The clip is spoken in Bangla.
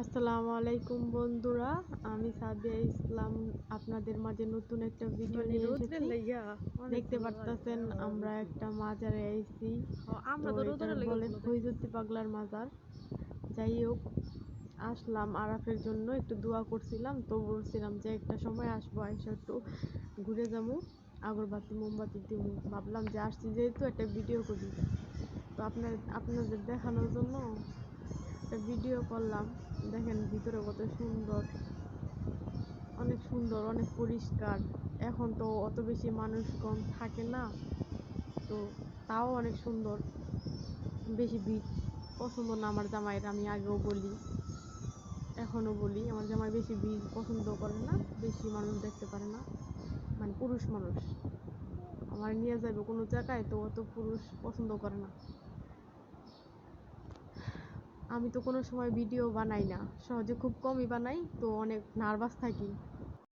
আসসালামু আলাইকুম বন্ধুরা আমি সাদিয়া ইসলাম আপনাদের মাঝে নতুন একটা ভিডিও মানে নিয়ে এসেছি। দেখতে পারতেছেন আমরা একটা মাজারে আইছি। আমরা তো এটা বলে ফৈজতি পাগলার মাজার। যাই হোক আসলাম আরাফের জন্য একটু দোয়া করছিলাম তো বলছিলাম যে একটা সময় আসব এসে একটু ঘুরে যাব আগরবাতি মোমবাতি দিব ভাবলাম যে আসছি যেহেতু একটা ভিডিও করি। তো আপনার আপনাদের দেখানোর জন্য একটা ভিডিও করলাম। দেখেন ভিতরে কত সুন্দর। অনেক সুন্দর, অনেক পরিষ্কার। এখন তো অত বেশি মানুষগণ থাকে না, তো তাও অনেক সুন্দর। বেশি ভিড় পছন্দ না আমার জামাইয়ের, আমি আগেও বলি, এখনও বলি, আমার জামাই বেশি ভিড় পছন্দ করে না, বেশি মানুষ দেখতে পারে না মানে পুরুষ মানুষ। আমার নিয়ে যাবে কোনো জায়গায় তো অত পুরুষ পছন্দ করে না। আমি তো কোনো সময় ভিডিও বানাই না। সহজে খুব কমই বানাই, তো অনেক নার্ভাস থাকি।